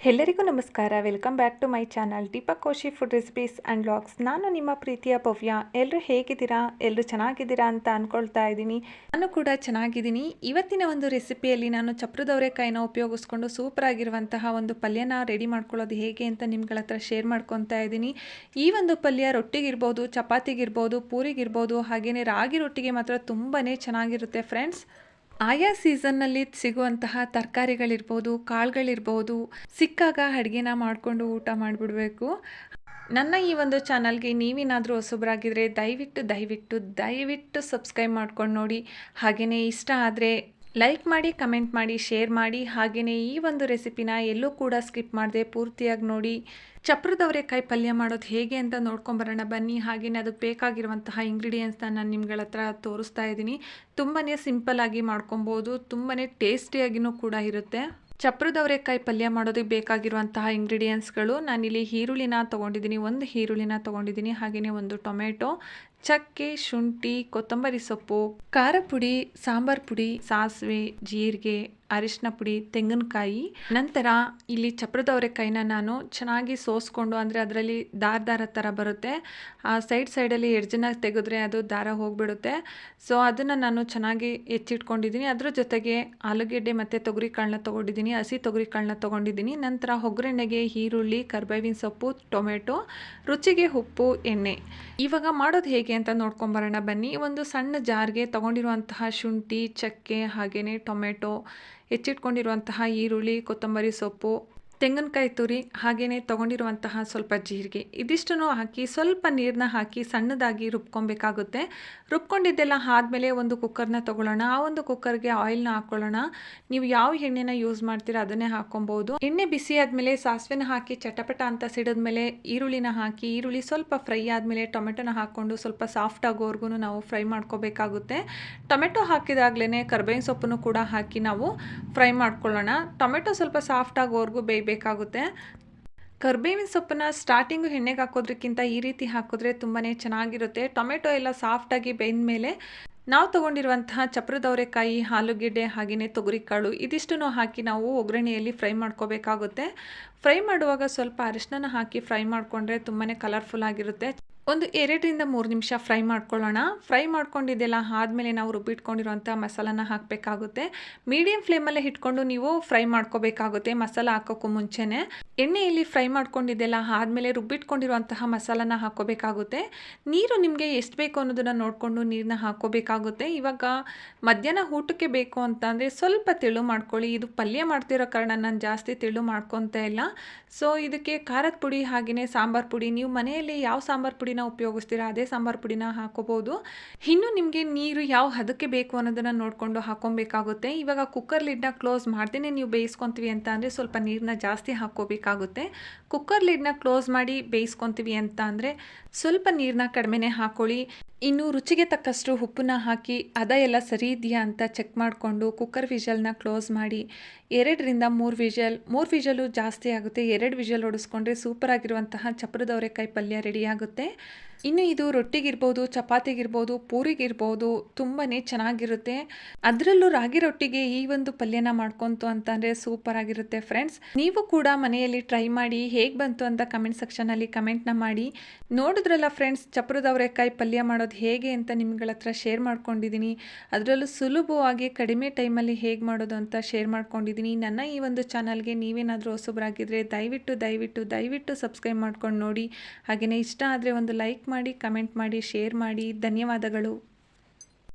ಎಲ್ಲರಿಗೂ ನಮಸ್ಕಾರ. Welcome back to my channel Deepak Koshi food recipes and vlogs ನಾನು ನಿಮ್ಮ ಪ್ರೀತಿಯ ಭವ್ಯ. ಎಲ್ಲರೂ ಹೇಗಿದ್ದೀರಾ? ಎಲ್ಲರೂ ಚೆನ್ನಾಗಿದ್ದೀರಾ ಅಂತ ಅಂದ್ಕೊಳ್ತಾ ಇದ್ದೀನಿ. ನಾನು ಕೂಡ ಚೆನ್ನಾಗಿದ್ದೀನಿ. ಇವತ್ತಿನ ಒಂದು ರೆಸಿಪಿಯಲ್ಲಿ ನಾನು ಚಪ್ರದವರೆಕಾಯಿನ ಉಪಯೋಗಿಸ್ಕೊಂಡು ಸೂಪರ್ ಆಗಿರುವಂತಹ ಒಂದು ಪಲ್ಯನ ರೆಡಿ ಮಾಡ್ಕೊಳ್ಳೋದು ಹೇಗೆ ಅಂತ ನಿಮ್ಗಳ ಹತ್ರ ಶೇರ್ ಮಾಡ್ಕೊತಾ ಇದ್ದೀನಿ. ಈ ಒಂದು ಪಲ್ಯ ರೊಟ್ಟಿಗಿರ್ಬೋದು, ಚಪಾತಿಗಿರ್ಬೋದು, ಪೂರಿಗಿರ್ಬೋದು ಹಾಗೆಯೇ ರಾಗಿ ರೊಟ್ಟಿಗೆ ಮಾತ್ರ ತುಂಬಾ ಚೆನ್ನಾಗಿರುತ್ತೆ ಫ್ರೆಂಡ್ಸ್ ಆಯಾ ಸೀಸನ್ನಲ್ಲಿ ಸಿಗುವಂತಹ ತರಕಾರಿಗಳಿರ್ಬೋದು, ಕಾಳುಗಳಿರ್ಬೋದು, ಸಿಕ್ಕಾಗ ಅಡುಗೆನ ಮಾಡಿಕೊಂಡು ಊಟ ಮಾಡಿಬಿಡಬೇಕು. ನನ್ನ ಈ ಒಂದು ಚಾನಲ್ಗೆ ನೀವೇನಾದರೂ ಹೊಸಬ್ರಾಗಿದ್ದರೆ ದಯವಿಟ್ಟು ದಯವಿಟ್ಟು ದಯವಿಟ್ಟು ಸಬ್ಸ್ಕ್ರೈಬ್ ಮಾಡ್ಕೊಂಡು ನೋಡಿ. ಹಾಗೆಯೇ ಇಷ್ಟ ಆದರೆ ಲೈಕ್ ಮಾಡಿ ಕಮೆಂಟ್ ಮಾಡಿ ಶೇರ್ ಮಾಡಿ ಹಾಗೆಯೇ ಈ ಒಂದು ರೆಸಿಪಿನ ಎಲ್ಲೂ ಕೂಡ ಸ್ಕಿಪ್ ಮಾಡದೆ, ಪೂರ್ತಿಯಾಗಿ ನೋಡಿ. ಚಪ್ರದವರೆ ಕಾಯಿ ಪಲ್ಯ ಮಾಡೋದು ಹೇಗೆ ಅಂತ ನೋಡ್ಕೊಂಬರೋಣ ಬನ್ನಿ. ಹಾಗೆಯೇ ಅದಕ್ಕೆ ಬೇಕಾಗಿರುವಂತಹ ಇಂಗ್ರೀಡಿಯೆಂಟ್ಸ್ನ ನಾನು ನಿಮ್ಗಳ ಹತ್ರ ತೋರಿಸ್ತಾ ಇದ್ದೀನಿ. ತುಂಬಾ ಸಿಂಪಲ್ಲಾಗಿ ಮಾಡ್ಕೊಬೋದು ತುಂಬಾ ಟೇಸ್ಟಿಯಾಗಿಯೂ ಕೂಡ ಇರುತ್ತೆ. ಚಪ್ರದವರೆಕಾಯಿ ಪಲ್ಯ ಮಾಡೋದಕ್ಕೆ ಬೇಕಾಗಿರುವಂತಹ ಇಂಗ್ರೀಡಿಯೆಂಟ್ಸ್ಗಳು ನಾನಿಲ್ಲಿ ಈರುಳ್ಳಿನ ತೊಗೊಂಡಿದ್ದೀನಿ, ಒಂದು ಈರುಳ್ಳಿನ ತೊಗೊಂಡಿದ್ದೀನಿ ಹಾಗೆಯೇ ಒಂದು ಟೊಮೆಟೊ. ಚಕ್ಕೆ, ಶುಂಠಿ, ಕೊತ್ತಂಬರಿ ಸೊಪ್ಪು, ಖಾರ ಪುಡಿ, ಸಾಂಬಾರ್ ಪುಡಿ, ಸಾಸಿವೆ, ಜೀರಿಗೆ, ಅರಿಶಿನ ಪುಡಿ, ತೆಂಗಿನಕಾಯಿ. ನಂತರ ಇಲ್ಲಿ ಚಪ್ರದವರೆಕಾಯಿನ ನಾನು ಚೆನ್ನಾಗಿ ಸೋಸ್ಕೊಂಡು, ಅಂದರೆ ಅದರಲ್ಲಿ ದಾರ ದಾರ ಥರ ಬರುತ್ತೆ. ಆ ಸೈಡ್ ಸೈಡಲ್ಲಿ ಎಡ್ಜನ್ನ ತೆಗೆದ್ರೆ ಅದು ದಾರ ಹೋಗಿಬಿಡುತ್ತೆ. ಸೊ ಅದನ್ನು ನಾನು ಚೆನ್ನಾಗಿ ಹೆಚ್ಚಿಟ್ಕೊಂಡಿದ್ದೀನಿ. ಅದ್ರ ಜೊತೆಗೆ ಆಲೂಗೆಡ್ಡೆ ಮತ್ತು ತೊಗರಿ ಕಾಳನ್ನ ತೊಗೊಂಡಿದ್ದೀನಿ, ಹಸಿ ತೊಗರಿ ಕಾಳನ್ನ ತೊಗೊಂಡಿದ್ದೀನಿ. ನಂತರ ಒಗ್ಗರಣೆಗೆ ಈರುಳ್ಳಿ, ಕರ್ಬೇವಿನ ಸೊಪ್ಪು, ಟೊಮೆಟೊ, ರುಚಿಗೆ ಉಪ್ಪು, ಎಣ್ಣೆ. ಇವಾಗ ಮಾಡೋದು ಹೇಗೆ? ಅಂತ ನೋಡ್ಕೊಂಬರೋಣ ಬನ್ನಿ, ಒಂದು ಸಣ್ಣ ಜಾರ್ಗೆ ತೊಗೊಂಡಿರುವಂತಹ ಶುಂಠಿ, ಚಕ್ಕೆ ಹಾಗೆಯೇ ಟೊಮೆಟೊ, ಹೆಚ್ಚಿಟ್ಕೊಂಡಿರುವಂತಹ ಈರುಳ್ಳಿ, ಕೊತ್ತಂಬರಿ ಸೊಪ್ಪು. ತೆಂಗಿನಕಾಯಿ ತುರಿ ಹಾಗೆಯೇ ತೊಗೊಂಡಿರುವಂತಹ ಸ್ವಲ್ಪ ಜೀರಿಗೆ. ಇದಿಷ್ಟನ್ನು ಹಾಕಿ ಸ್ವಲ್ಪ ನೀರನ್ನ ಹಾಕಿ ಸಣ್ಣದಾಗಿ ರುಬ್ಕೊಬೇಕಾಗುತ್ತೆ. ರುಬ್ಕೊಂಡಿದ್ದೆಲ್ಲ ಆದಮೇಲೆ ಒಂದು ಕುಕ್ಕರ್ನ ತೊಗೊಳ್ಳೋಣ. ಆ ಒಂದು ಕುಕ್ಕರ್ಗೆ ಆಯಿಲ್ನ ಹಾಕ್ಕೊಳ್ಳೋಣ ನೀವು ಯಾವ ಎಣ್ಣೆನ ಯೂಸ್ ಮಾಡ್ತೀರಾ ಅದನ್ನೇ ಹಾಕ್ಕೊಬೋದು. ಎಣ್ಣೆ ಬಿಸಿ ಆದಮೇಲೆ ಸಾಸಿವೆನ ಹಾಕಿ ಚಟಪಟ ಅಂತ ಸಿಡಿದ್ಮೇಲೆ ಈರುಳ್ಳಿನ ಹಾಕಿ, ಈರುಳ್ಳಿ ಸ್ವಲ್ಪ ಫ್ರೈ ಆದಮೇಲೆ ಟೊಮೆಟೊನ ಹಾಕ್ಕೊಂಡು ಸ್ವಲ್ಪ ಸಾಫ್ಟ್ ಆಗೋವರೆಗೂ ನಾವು ಫ್ರೈ ಮಾಡ್ಕೋಬೇಕಾಗುತ್ತೆ. ಟೊಮೆಟೊ ಹಾಕಿದಾಗಲೇ ಕರ್ಬೇವಿನ ಸೊಪ್ಪನ್ನು ಕೂಡ ಹಾಕಿ ನಾವು ಫ್ರೈ ಮಾಡ್ಕೊಳ್ಳೋಣ. ಟೊಮೆಟೊ ಸ್ವಲ್ಪ ಸಾಫ್ಟ್ ಆಗೋವರೆಗೂ ಬೇಯಬೇಕಾಗುತ್ತೆ ಕರ್ಬೇವಿನ ಸೊಪ್ಪನ್ನು ಸ್ಟಾರ್ಟಿಂಗು ಎಣ್ಣೆಗೆ ಹಾಕೋದ್ರಕ್ಕಿಂತ ಈ ರೀತಿ ಹಾಕಿದ್ರೆ ತುಂಬಾ ಚೆನ್ನಾಗಿರುತ್ತೆ. ಟೊಮೆಟೊ ಎಲ್ಲ ಸಾಫ್ಟಾಗಿ ಬೆಂದ ಮೇಲೆ ನಾವು ತೊಗೊಂಡಿರುವಂತಹ ಚಪ್ರದವರೆಕಾಯಿ ಆಲೂಗೆಡ್ಡೆ ಹಾಗೆಯೇ ತೊಗರಿಕಾಳು ಇದಿಷ್ಟನ್ನು ಹಾಕಿ ನಾವು ಒಗ್ಗರಣೆಯಲ್ಲಿ ಫ್ರೈ ಮಾಡ್ಕೋಬೇಕಾಗುತ್ತೆ. ಫ್ರೈ ಮಾಡುವಾಗ ಸ್ವಲ್ಪ ಅರಿಶಿನ ಹಾಕಿ ಫ್ರೈ ಮಾಡಿಕೊಂಡ್ರೆ ತುಂಬಾ ಕಲರ್ಫುಲ್ ಆಗಿರುತ್ತೆ. ಒಂದು ಎರಡರಿಂದ ಮೂರು ನಿಮಿಷ ಫ್ರೈ ಮಾಡ್ಕೊಳ್ಳೋಣ. ಫ್ರೈ ಮಾಡ್ಕೊಂಡಿದ್ದೆಲ್ಲ ಆದಮೇಲೆ ನಾವು ರುಬ್ಬಿಟ್ಕೊಂಡಿರುವಂಥ ಮಸಾಲನ ಹಾಕಬೇಕಾಗುತ್ತೆ. ಮೀಡಿಯಂ ಫ್ಲೇಮಲ್ಲೇ ಇಟ್ಕೊಂಡು ನೀವು ಫ್ರೈ ಮಾಡ್ಕೋಬೇಕಾಗುತ್ತೆ ಮಸಾಲ ಹಾಕೋಕ್ಕೂ ಮುಂಚೆನೇ. ಎಣ್ಣೆಯಲ್ಲಿ ಫ್ರೈ ಮಾಡ್ಕೊಂಡಿದ್ದೆಲ್ಲ ಆದಮೇಲೆ ರುಬ್ಬಿಟ್ಕೊಂಡಿರುವಂತಹ ಮಸಾಲನ ಹಾಕೋಬೇಕಾಗುತ್ತೆ ನೀರು ನಿಮಗೆ ಎಷ್ಟು ಬೇಕು ಅನ್ನೋದನ್ನು ನೋಡಿಕೊಂಡು ನೀರನ್ನ ಹಾಕೋಬೇಕಾಗುತ್ತೆ ಇವಾಗ ಮಧ್ಯಾಹ್ನ ಊಟಕ್ಕೆ ಬೇಕು ಅಂತಂದರೆ ಸ್ವಲ್ಪ ತೆಳು ಮಾಡ್ಕೊಳ್ಳಿ. ಇದು ಪಲ್ಯ ಮಾಡ್ತಿರೋ ಕಾರಣ ನಾನು ಜಾಸ್ತಿ ತೆಳು ಮಾಡ್ಕೊತ ಇಲ್ಲ. ಸೊ, ಇದಕ್ಕೆ ಖಾರದ ಪುಡಿ ಹಾಗೆಯೇ ಸಾಂಬಾರು ಪುಡಿ. ನೀವು ಮನೆಯಲ್ಲಿ ಯಾವ ಸಾಂಬಾರು ಪುಡಿನ ಉಪಯೋಗಿಸ್ತೀರಾ? ಅದೇ ಸಾಂಬಾರು ಪುಡಿನ ಹಾಕೋಬೋದು. ಇನ್ನು ನಿಮಗೆ ನೀರು ಯಾವ ಹದಕ್ಕೆ ಬೇಕು ಅನ್ನೋದನ್ನು ನೋಡಿಕೊಂಡು ಹಾಕೊಬೇಕಾಗುತ್ತೆ. ಇವಾಗ ಕುಕ್ಕರ್ ಲಿಡ್ನ ಕ್ಲೋಸ್ ಮಾಡ್ದೇ ನೀವು ಬೇಯಿಸ್ಕೊತೀವಿ ಅಂತ ಅಂದರೆ ಸ್ವಲ್ಪ ನೀರನ್ನ ಜಾಸ್ತಿ ಹಾಕೋಬೇಕಾಗುತ್ತೆ ಕುಕ್ಕರ್ ಲಿಡ್ನ ಕ್ಲೋಸ್ ಮಾಡಿ ಬೇಯಿಸ್ಕೊತೀವಿ ಅಂತ ಅಂದರೆ ಸ್ವಲ್ಪ ನೀರನ್ನ ಕಡಿಮೆನೆ ಹಾಕ್ಕೊಳ್ಳಿ ಇನ್ನು ರುಚಿಗೆ ತಕ್ಕಷ್ಟು ಉಪ್ಪನ್ನ ಹಾಕಿ ಅದ ಎಲ್ಲ ಸರಿ ಇದೆಯಾ ಅಂತ ಚೆಕ್ ಮಾಡಿಕೊಂಡು ಕುಕ್ಕರ್ ವಿಷಲ್ನ ಕ್ಲೋಸ್ ಮಾಡಿ. ಎರಡರಿಂದ ಮೂರು ವಿಷಲ್ ಮೂರು ವಿಷಲು ಜಾಸ್ತಿ ಆಗುತ್ತೆ. ಎರಡು ವಿಷಲ್ ಹೊಡಿಸ್ಕೊಂಡ್ರೆ ಸೂಪರ್ ಆಗಿರುವಂತಹ ಚಪ್ರದವರೆಕಾಯಿ ಪಲ್ಯ ರೆಡಿ ಆಗುತ್ತೆ. ಇನ್ನು ಇದು ರೊಟ್ಟಿಗಿರ್ಬೋದು, ಚಪಾತಿಗಿರ್ಬೋದು, ಪೂರಿಗಿರ್ಬೋದು ತುಂಬಾ ಚೆನ್ನಾಗಿರುತ್ತೆ. ಅದರಲ್ಲೂ ರಾಗಿ ರೊಟ್ಟಿಗೆ ಈ ಒಂದು ಪಲ್ಯನ ಮಾಡ್ಕೊಂತು ಅಂತಂದರೆ ಸೂಪರ್ ಆಗಿರುತ್ತೆ ಫ್ರೆಂಡ್ಸ್ ನೀವು ಕೂಡ ಮನೆಯಲ್ಲಿ ಟ್ರೈ ಮಾಡಿ ಹೇಗೆ ಬಂತು ಅಂತ ಕಮೆಂಟ್ ಸೆಕ್ಷನಲ್ಲಿ ಕಮೆಂಟ್ನ ಮಾಡಿ. ನೋಡಿದ್ರಲ್ಲ ಫ್ರೆಂಡ್ಸ್ ಚಪ್ರದವರೆಕಾಯಿ ಪಲ್ಯ ಮಾಡೋದು ಹೇಗೆ ಅಂತ ನಿಮ್ಗಳ ಹತ್ರ ಶೇರ್ ಮಾಡ್ಕೊಂಡಿದ್ದೀನಿ ಅದರಲ್ಲೂ ಸುಲಭವಾಗಿ ಕಡಿಮೆ ಟೈಮಲ್ಲಿ ಹೇಗೆ ಮಾಡೋದು ಅಂತ ಶೇರ್ ಮಾಡ್ಕೊಂಡಿದ್ದೀನಿ ನನ್ನ ಈ ಒಂದು ಚಾನಲ್ಗೆ ನೀವೇನಾದರೂ ಹೊಸಬ್ರಾಗಿದ್ದರೆ ದಯವಿಟ್ಟು ದಯವಿಟ್ಟು ದಯವಿಟ್ಟು ಸಬ್ಸ್ಕ್ರೈಬ್ ಮಾಡ್ಕೊಂಡು ನೋಡಿ. ಹಾಗೆಯೇ ಇಷ್ಟ ಆದರೆ ಒಂದು ಮಾಡಿ ಕಮೆಂಟ್ ಮಾಡಿ ಶೇರ್ ಮಾಡಿ. ಧನ್ಯವಾದಗಳು.